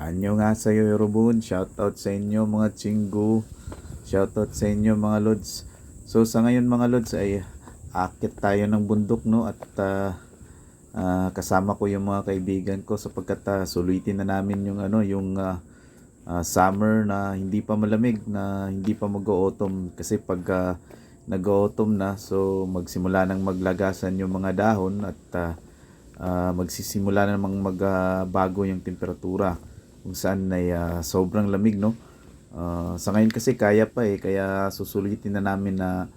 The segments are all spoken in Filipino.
Anyo nga sa iyo, Yorobun. Shoutout sa inyo mga chinggu. Shoutout sa inyo mga lods. So sa ngayon mga lods ay akit tayo ng bundok no at ah, ah, kasama ko yung mga kaibigan ko sapagkat ah, sulitin na namin yung ano yung ah, ah, summer na hindi pa malamig na hindi pa mag-autumn kasi pag ah, nag-autumn na so magsimula nang maglagasan yung mga dahon at ah, ah, magsisimula na namang magbago yung temperatura kung saan ay ah, sobrang lamig no? Ah, sa ngayon kasi kaya pa eh. Kaya susulitin na namin na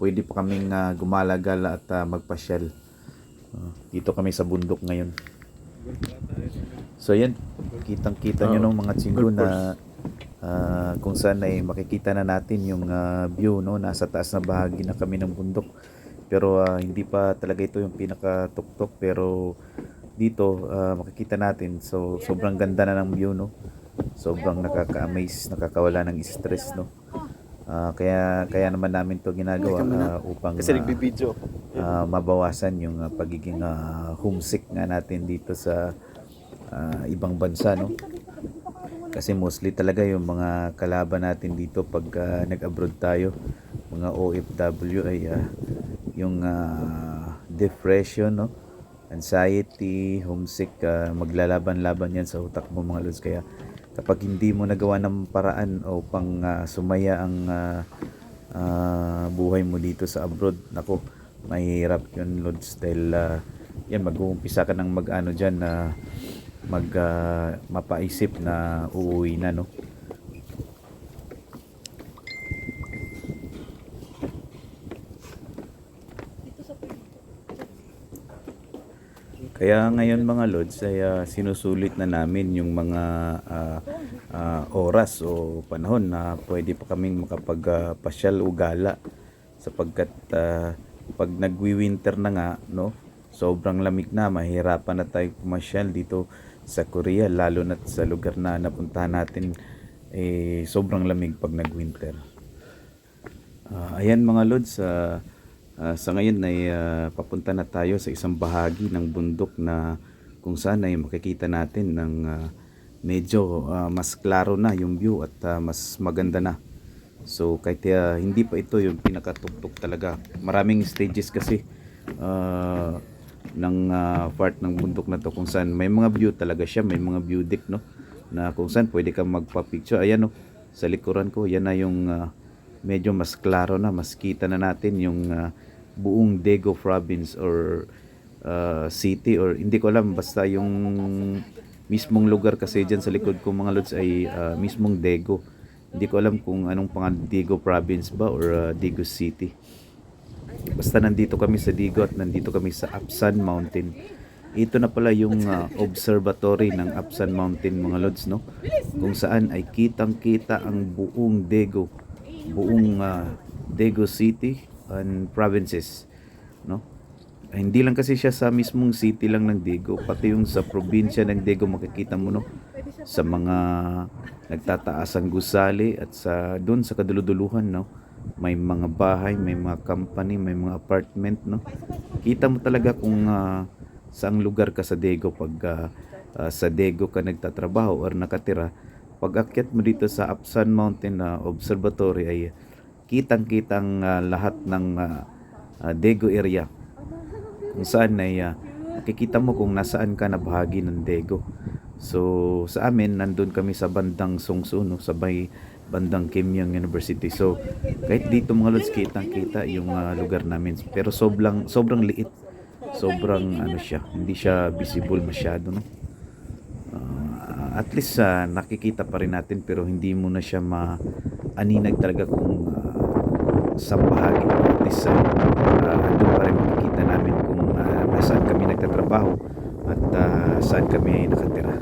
pwede pa kaming ah, gumala-gala at ah, magpasyal. Ah, dito kami sa bundok ngayon. So yan. Kitang kita nyo no mga chinggo na ah, kung saan ay makikita na natin yung ah, view no? Nasa taas na bahagi na kami ng bundok. Pero ah, hindi pa talaga ito yung pinakatuktok. Pero dito ah, makikita natin. So sobrang ganda na ng view no? Sobrang nakaka-amaze nakakawala ng stress no? Ah, kaya kaya naman namin to ginagawa ah, upang Kasi nagbibideo. ah, mabawasan yung ah, pagiging ah, homesick nga natin dito sa ah, ibang bansa no? Kasi mostly talaga yung mga kalaban natin dito pag ah, nag-abroad tayo mga OFW ay ah, yung ah, depression no anxiety homesick ah, maglalaban-laban yan sa utak mo mga lods. Kaya kapag hindi mo nagawa ng paraan upang ah, sumaya ang ah, ah, buhay mo dito sa abroad nako mahirap yun lods dahil ah, yan mag-uumpisa ka ng mag-ano dyan na mag ah, mapaisip na uuwi na no Kaya ngayon mga lods ay ah, sinusulit na namin yung mga ah, ah, oras o panahon na pwede pa kaming makapagpasyal o gala sapagkat ah, pag nagwi-winter na nga no sobrang lamig na mahirapan na tayo pumasyal dito sa Korea lalo na sa lugar na napuntahan natin eh sobrang lamig pag nag-winter. Ah, ayan mga lods, ah, ah, sa ngayon ay ah, papunta na tayo sa isang bahagi ng bundok na kung saan ay makikita natin ng ah, medyo ah, mas klaro na yung view at ah, mas maganda na. So kahit ah, hindi pa ito yung pinakatugtog talaga. Maraming stages kasi ah, ng ah, part ng bundok na to kung saan may mga view talaga siya, may mga view deck no na kung saan pwede kang magpa-picture. Ayan no, sa likuran ko, yan na yung ah, medyo mas klaro na, mas kita na natin yung ah, buong Daegu province or ah, city or hindi ko alam basta yung mismong lugar kasi dyan sa likod ko mga lods ay ah, mismong Daegu. Hindi ko alam kung anong pangalan Daegu province ba or ah, Daegu city. Basta nandito kami sa Digo at nandito kami sa Apsan Mountain. Ito na pala yung ah, observatory ng Apsan Mountain mga lods no. Kung saan ay kitang-kita ang buong Daegu, buong ah, Daegu City and provinces no. Hindi lang kasi siya sa mismong city lang ng Daegu, pati yung sa probinsya ng Daegu makikita mo no sa mga nagtataasang gusali at sa doon sa kaduluduluhan no may mga bahay, may mga company, may mga apartment no. Kita mo talaga kung ah, saang lugar ka sa Daegu pag ah, ah, sa Daegu ka nagtatrabaho or nakatira. Pag akyat mo dito sa Apsan Mountain na Observatory ay kitang-kitang ah, lahat ng ah, ah, Daegu area kung saan ay ah, makikita mo kung nasaan ka na bahagi ng Daegu. So sa amin nandun kami sa bandang Songsu no, sa may bandang Kimyang University. So kahit dito mga lods kitang kita yung ah, lugar namin pero sobrang sobrang liit. Sobrang ano siya, hindi siya visible masyado no. Ah, at least ah, nakikita pa rin natin pero hindi mo na siya maaninag talaga kung ah, sa bahagi at least uh, andun pa rin makikita namin kung ah, nasaan kami nagtatrabaho at ah, saan kami nakatira.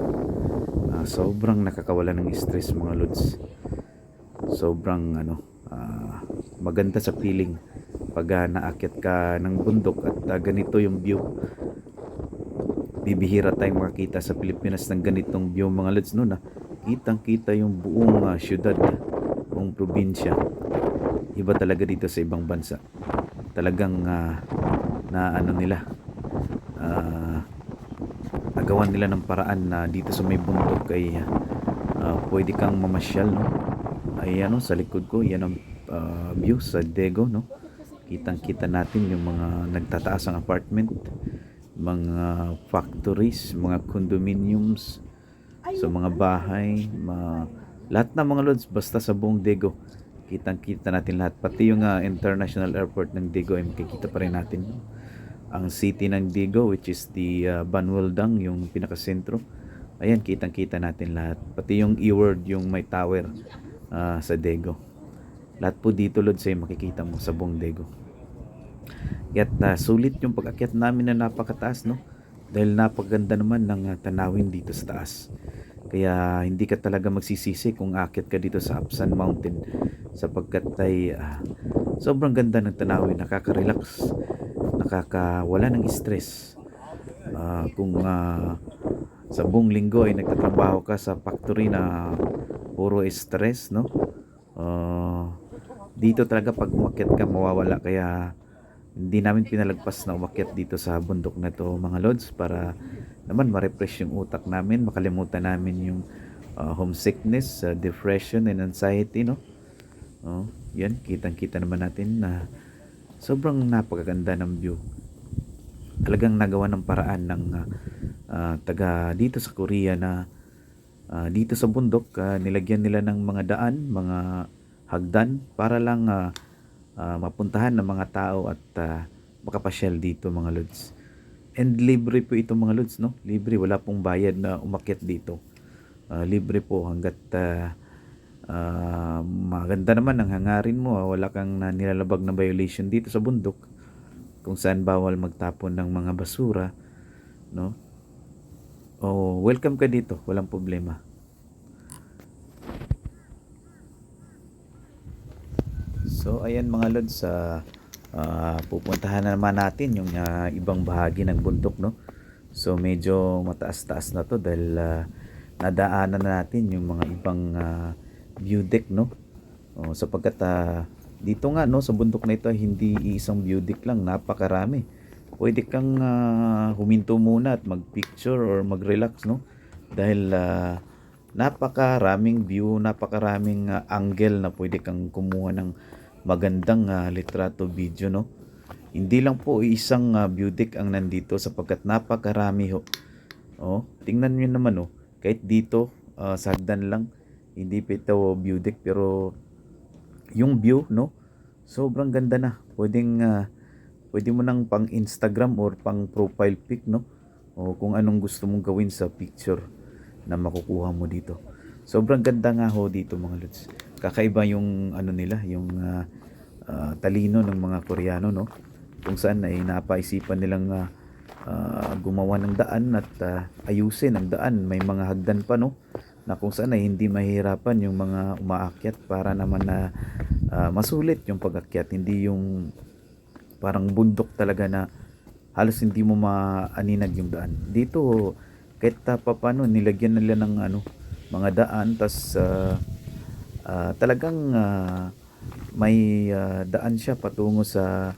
Ah, sobrang nakakawala ng stress mga lods. Sobrang ano ah, maganda sa feeling pag ah, naakyat ka ng bundok at ah, ganito yung view. Bibihira tayong makakita sa Pilipinas ng ganitong view mga lods no na kitang kita yung buong ah, syudad buong probinsya iba talaga dito sa ibang bansa. Talagang ah, na ano nila ah, nagawa nila ng paraan na dito sa may bundok ay ah, pwede kang mamasyal no? Ay ano sa likod ko yan ang ah, view sa Dego no? Kitang kita natin yung mga nagtataas ang apartment mga factories mga condominiums so mga bahay ma lahat ng mga lods basta sa buong Dego kitang kita natin lahat. Pati yung ah, international airport ng Dego ay makikita pa rin natin ang city ng Digo which is the uh, Banwaldang yung pinakasentro. Ayan kitang kita natin lahat. Pati yung E-word yung may tower ah, sa Dego lahat po dito Lods ay makikita mo sa buong Dego Kaya't ah, sulit yung pag-akyat namin na napakataas no? Dahil napaganda naman ng ah, tanawin dito sa taas kaya hindi ka talaga magsisisi kung akyat ka dito sa Upsan Mountain sapagkat ay ah, sobrang ganda ng tanawin. Nakaka-relax. Nakakawala ng stress. Ah, kung ah, sa buong linggo ay nagtatrabaho ka sa factory na puro stress no? Ah, dito talaga pag umakyat ka mawawala. Kaya hindi namin pinalagpas na umakyat dito sa bundok na to mga lods para naman ma-refresh yung utak namin makalimutan namin yung ah, homesickness ah, depression and anxiety no oh, yan kitang kita naman natin na sobrang napakaganda ng view talagang nagawa ng paraan ng ah, ah, taga dito sa Korea na ah, dito sa bundok ah, nilagyan nila ng mga daan, mga hagdan para lang ah, ah, mapuntahan ng mga tao at ah, makapasyal dito mga lods. And libre po ito mga lods, no? Libre, wala pong bayad na umakyat dito. Ah, libre po hanggat ah, ah, maganda naman ang hangarin mo, wala kang na nilalabag na violation dito sa bundok kung saan bawal magtapon ng mga basura, no? Oh, welcome ka dito, walang problema. So, ayan mga lods, sa pupuntahan na naman natin yung ah, ibang bahagi ng bundok, no? So, medyo mataas-taas na to dahil ah, nadaanan na natin yung mga ibang ah, view deck, no? Oh, sapagkat ah, dito nga no sa bundok na ito hindi isang view deck lang, napakarami. Pwede kang ah, huminto muna at mag-picture or mag-relax no. Dahil ah, napakaraming view, napakaraming ah, angle na pwede kang kumuha ng magandang ah, litrato video no. Hindi lang po isang view deck ang nandito sapagkat napakarami ho. Oh, tingnan niyo naman oh. Kahit dito ah, sa hagdan lang hindi pa ito deck pero yung view no sobrang ganda na pwedeng ah, pwede mo nang pang Instagram or pang profile pic no o kung anong gusto mong gawin sa picture na makukuha mo dito sobrang ganda nga ho dito mga lods kakaiba yung ano nila yung ah, ah, talino ng mga Koreano no? Kung saan ay napaisipan nilang ah, ah, gumawa ng daan at ah, ayusin ang daan. May mga hagdan pa no? Na kung saan ay hindi mahirapan yung mga umaakyat para naman na ah, masulit yung pag-akyat. Hindi yung parang bundok talaga na halos hindi mo maaninag yung daan. Dito kahit uh, paano nilagyan nila ng ano mga daan tas ah, ah, talagang ah, may ah, daan siya patungo sa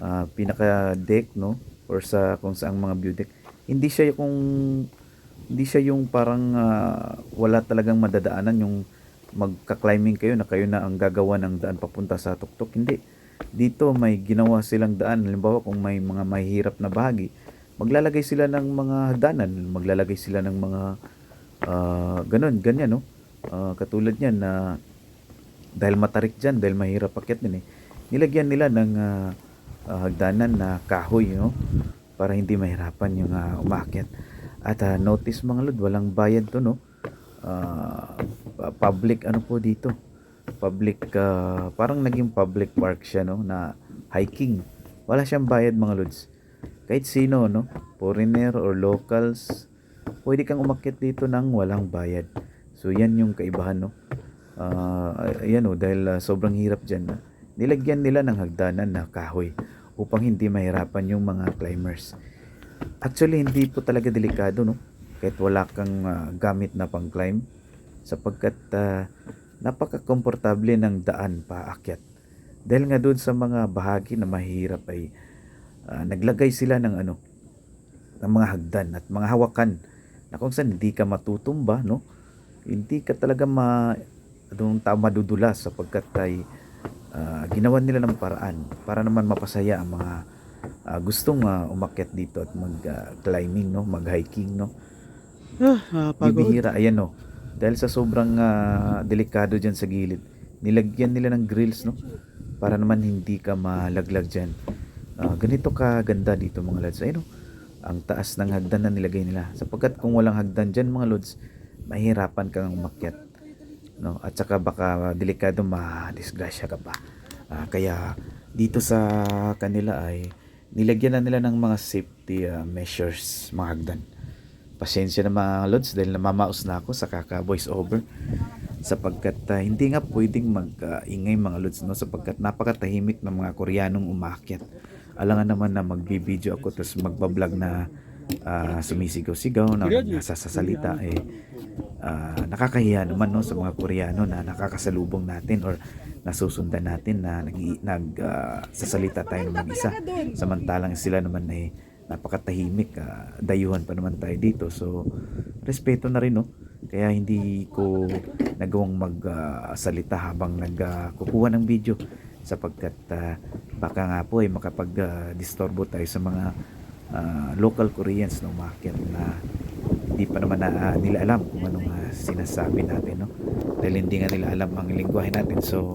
ah, pinaka deck no or sa kung saang mga view deck hindi siya kung hindi siya yung parang ah, wala talagang madadaanan yung magka-climbing kayo na kayo na ang gagawa ng daan papunta sa tuktok. Hindi. Dito may ginawa silang daan. Halimbawa kung may mga mahihirap na bahagi, maglalagay sila ng mga hagdanan, maglalagay sila ng mga ah, ganun, ganyan no. Ah, katulad niyan na dahil matarik dyan, dahil mahirap akyat din eh, nilagyan nila ng ah, ah, hagdanan na kahoy no para hindi mahirapan yung uh, umakyat. At ah, notice mga lod, walang bayad to no. Ah, public ano po dito. Public ah, parang naging public park siya no na hiking. Wala siyang bayad mga lods. Kahit sino no, foreigner or locals, pwede kang umakyat dito nang walang bayad. So yan yung kaibahan no. Ah, ayan oh, dahil ah, sobrang hirap diyan. Nilagyan nila ng hagdanan na kahoy upang hindi mahirapan yung mga climbers. Actually, hindi po talaga delikado, no? Kahit wala kang ah, gamit na pang-climb sapagkat ah, napaka-komportable ng daan paakyat. Dahil nga doon sa mga bahagi na mahirap ay ah, naglagay sila ng ano, ng mga hagdan at mga hawakan na kung saan hindi ka matutumba, no? Hindi ka talaga ma anong tama madudulas sapagkat ay ah, ginawan nila ng paraan para naman mapasaya ang mga ah, gustong ah, umakyat dito at mag-climbing, no? Mag-hiking, no? Ah, pagod. Bibihira, ayan no. Dahil sa sobrang ah, delikado dyan sa gilid, nilagyan nila ng grills, no? Para naman hindi ka malaglag dyan. Ah, ganito ka ganda dito mga lods. Ayun no, ang taas ng hagdan na nilagay nila. Sapagkat kung walang hagdan dyan mga lods, mahirapan kang umakyat. No? At saka baka delikado ma-disgrasya ka pa. Ah, kaya dito sa kanila ay nilagyan na nila ng mga safety ah, measures, mga hagdan pasensya na mga lods dahil namamaos na ako sa kaka voice over sapagkat ah, hindi nga pwedeng mag-ingay mga lods no sapagkat napakatahimik ng mga Koreanong umakyat alangan naman na magbibideo ako tapos magbablog na ah, sumisigaw-sigaw na nasasalita eh ah, nakakahiya naman no sa mga Koreano na nakakasalubong natin or nasusundan natin na nag, nag ah, sasalita tayo ng mag-isa. Samantalang sila naman eh napakatahimik ah, dayuhan pa naman tayo dito. So respeto na rin no? Kaya hindi ko nagawang magsalita habang nagkukuha ng video sapagkat ah, baka nga po ay makapag-disturbo tayo sa mga ah, local Koreans na umakyat na hindi pa naman na, ah, nila alam kung anong ah, sinasabi natin no? Dahil hindi nga nila alam ang lingwahe natin so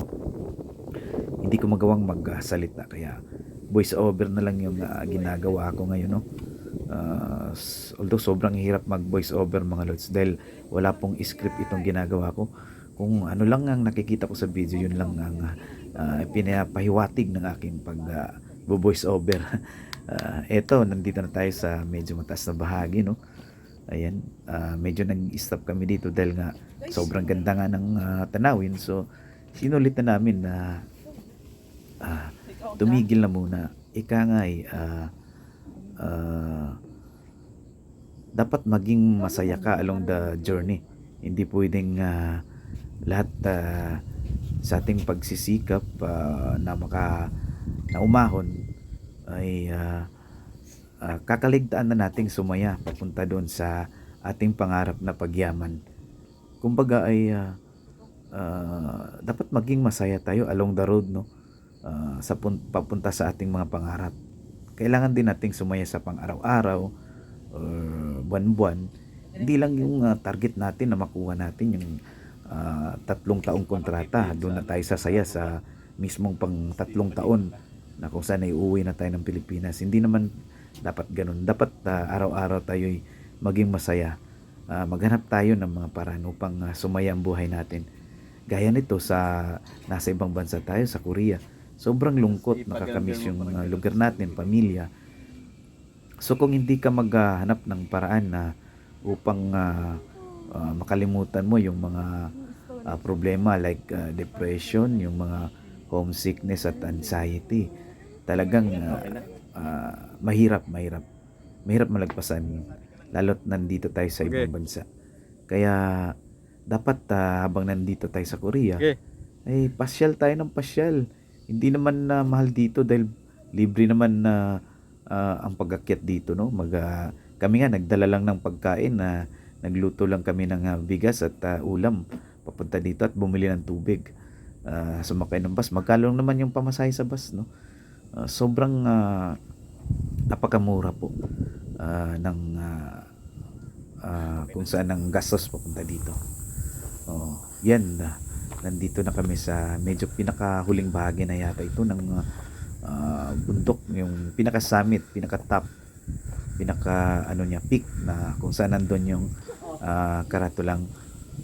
hindi ko magawang magsalita. Kaya voice over na lang yung ah, ginagawa ko ngayon no? S- although sobrang hirap mag voice over mga lods dahil wala pong script itong ginagawa ko. Kung ano lang ang nakikita ko sa video yun lang ang ah, pinapahiwatig ng aking pag ah, voice over Ah, eto nandito na tayo sa medyo mataas na bahagi no? Ayan ah, medyo nag-stop kami dito dahil nga sobrang ganda nga ng ah, tanawin so sinulit na namin na ah, tumigil na muna. Ika nga ay ah, ah, dapat maging masaya ka along the journey. Hindi pwedeng ah, lahat ah, sa ating pagsisikap ah, na maka na umahon ay ah, ah, kakaligtaan na nating sumaya papunta doon sa ating pangarap na pagyaman. Kumbaga ay ah, ah, dapat maging masaya tayo along the road no? Ah, sa pun- papunta sa ating mga pangarap. Kailangan din nating sumaya sa pang-araw-araw or buwan-buwan. Hindi lang yung ah, target natin na makuha natin yung ah, tatlong taong kontrata. Doon na tayo sasaya sa mismong pang tatlong taon na kung saan ay uuwi na tayo ng Pilipinas. Hindi naman dapat ganun. Dapat ah, araw-araw tayo maging masaya. Ah, maghanap tayo ng mga paraan upang ah, sumaya ang buhay natin. Gaya nito sa nasa ibang bansa tayo sa Korea. Sobrang lungkot nakakamiss yung uh, lugar natin pamilya. So kung hindi ka maghanap ng paraan na upang uh, uh, makalimutan mo yung mga uh, problema like uh, depression yung mga homesickness at anxiety talagang uh, uh, mahirap mahirap mahirap malagpasan lalo't nandito tayo sa Okay. ibang bansa kaya dapat uh, habang nandito tayo sa Korea Okay. ay pasyal tayo ng pasyal. Hindi naman na mahal dito dahil libre naman na ah, ang pag-akyat dito no. Mag ah, kami nga nagdala lang ng pagkain na nagluto lang kami ng ah, bigas at ah, ulam papunta dito at bumili ng tubig. Ah, sumakay ng bus. Magkano naman yung pamasahe sa bus no. Ah, sobrang ah, napakamura po ah, ng ah, ah, kung saan ang gastos papunta dito. Oh, yan ah, nandito na kami sa medyo pinakahuling bahagi na yata ito ng ah, bundok, yung pinaka summit, pinaka top, pinaka ano niya peak na kung saan nandun yung ah, karatulang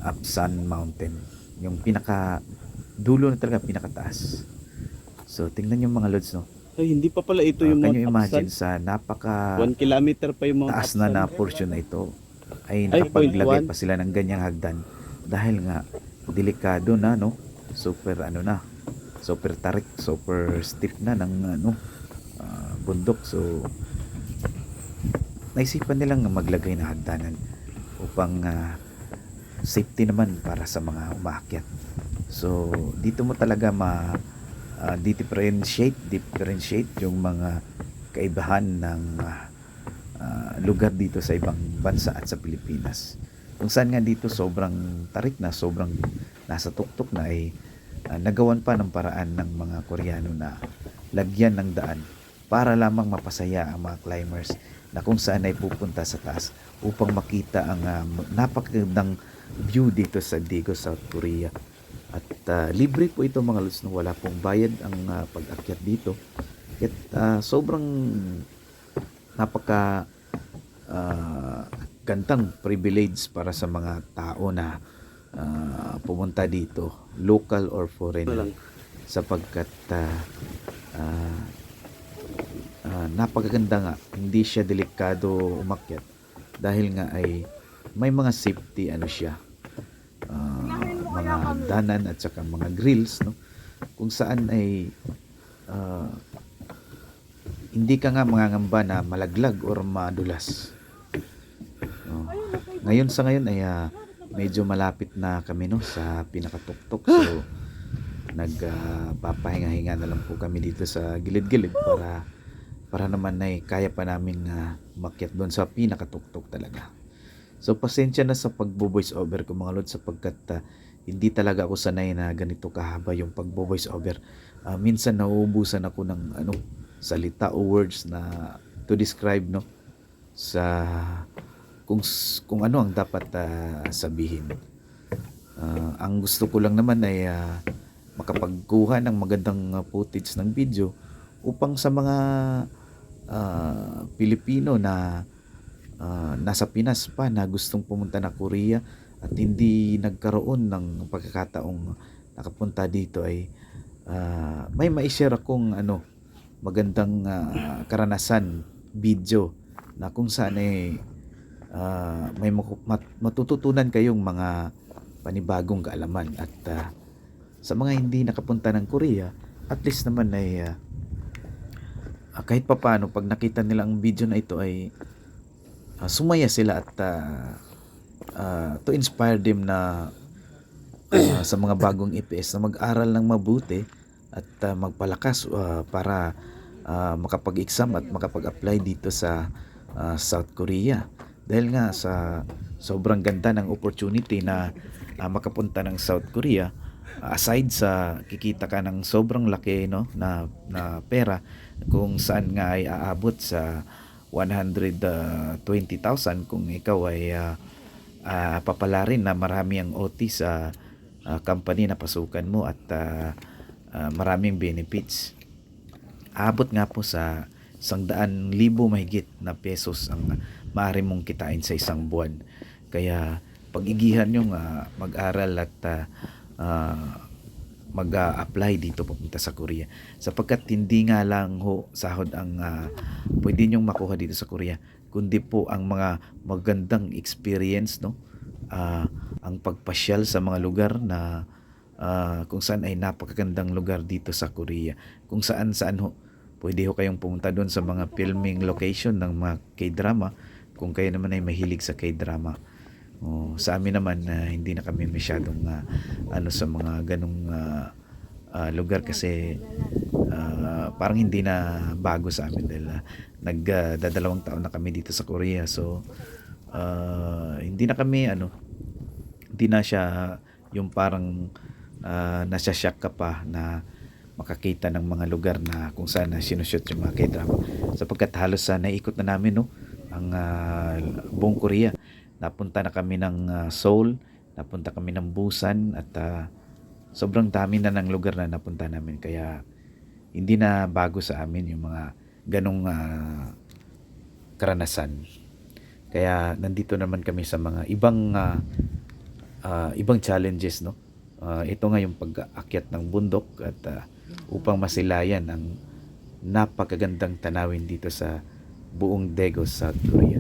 Upsan Mountain. Yung pinaka dulo na talaga pinakataas. So tingnan yung mga lods no. Ay, hindi pa pala ito Ah, yung can you Mount imagine Upsan. sa napaka 1 kilometer pa yung Mount taas na na portion na ito. Ay Ay, nakapaglagay 0.1. pa sila ng ganyang hagdan. Dahil nga delikado na no? Super ano na super tarik super steep na ng ano ah, bundok. So naisipan nilang maglagay ng hagdanan upang ah, safety naman para sa mga umakyat. So dito mo talaga ma ah, differentiate differentiate yung mga kaibahan ng ah, lugar dito sa ibang bansa at sa Pilipinas. Kung saan nga dito sobrang tarik na, sobrang nasa tuktok na ay ah, nagawan pa ng paraan ng mga Koreano na lagyan ng daan para lamang mapasaya ang mga climbers na kung saan ay pupunta sa taas upang makita ang ah, napakagandang view dito sa Daegu, South Korea. At ah, libre po ito mga lods no wala pong bayad ang ah, pag-akyat dito. At ah, sobrang napaka ah, gandang privilege para sa mga tao na ah, pumunta dito, local or lang. sapagkat ah, ah, ah, napakaganda nga hindi siya delikado umakyat dahil nga ay may mga safety ano siya ah, mga danan at saka mga grills no kung saan ay ah, hindi ka nga mangangamba na malaglag or madulas Oh. ngayon sa ngayon ay ah, medyo malapit na kami no sa pinakatuktok so nagpapahinga-hinga na lang po kami dito sa gilid-gilid para para naman ay kaya pa namin uh, makyat doon sa pinakatuktok talaga. So pasensya na sa pagbo-voice over ko mga lord sapagkat ah, hindi talaga ako sanay na ganito kahaba yung pagbo-voice over. Ah, minsan nauubusan ako ng ano salita o words na to describe no sa kung kung ano ang dapat ah, sabihin. Ah, ang gusto ko lang naman ay ah, makapagkuha ng magandang footage ng video upang sa mga ah, Pilipino na ah, nasa Pinas pa na gustong pumunta na Korea at hindi nagkaroon ng pagkakataong nakapunta dito ay ah, may ma-share akong ano magandang ah, karanasan video na kung saan ay ah, may maku- mat- matututunan kayong mga panibagong kaalaman at ah, sa mga hindi nakapunta ng Korea at least naman ay ah, ah, kahit papaano pag nakita nila ang video na ito ay ah, sumaya sila at ah, ah, to inspire them na ah, sa mga bagong EPS na mag-aral ng mabuti at ah, magpalakas ah, para ah, makapag-exam at makapag-apply dito sa ah, South Korea. Dahil nga sa sobrang ganda ng opportunity na ah, makapunta ng South Korea, aside sa kikita ka ng sobrang laki no na na pera kung saan nga ay aabot sa 120,000 kung ikaw ay ah, ah, papalarin na marami ang OT sa ah, company na pasukan mo at ah, ah, maraming benefits. Abot nga po sa isang daan libo mahigit na pesos ang maaari mong kitain sa isang buwan. Kaya pag-igihan nyo nga mag-aral at ah, mag-apply dito papunta sa Korea. Sapagkat hindi nga lang ho sahod ang ah, pwede nyong makuha dito sa Korea, kundi po ang mga magandang experience, no? Ah, ang pagpasyal sa mga lugar na ah, kung saan ay napakagandang lugar dito sa Korea. Kung saan saan ho, pwede ho kayong pumunta doon sa mga filming location ng mga K-drama kung kayo naman ay mahilig sa K-drama. Oh, sa amin naman na hindi na kami masyadong ah, ano sa mga ganong ah, ah, lugar kasi parang hindi na bago sa amin dahil uh, nagdadalawang taon na kami dito sa Korea. So ah, hindi na kami ano hindi na siya yung parang uh, nasya shock ka pa na makakita ng mga lugar na kung saan na sinushoot yung mga k-drama. Sapagkat halos sa naikot na namin no ang ah, buong Korea. Napunta na kami ng ah, Seoul napunta kami ng Busan at ah, sobrang dami na ng lugar na napunta namin. Kaya hindi na bago sa amin yung mga ganong ah, karanasan. Kaya nandito naman kami sa mga ibang ah, ah, ibang challenges no? Ah, ito nga yung pag-akyat ng bundok at ah, upang masilayan ang napakagandang tanawin dito sa buong Daegu, South Korea.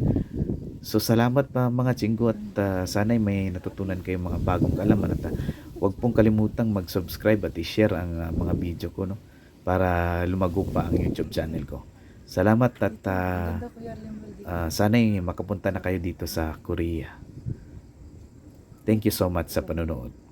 So salamat pa mga chinggo at ah, sana'y may natutunan kayong mga bagong kaalaman at ah, huwag pong kalimutang mag-subscribe at i-share ang ah, mga video ko no para lumago pa ang YouTube channel ko. Salamat at ah, ah, sana'y makapunta na kayo dito sa Korea. Thank you so much sa panonood.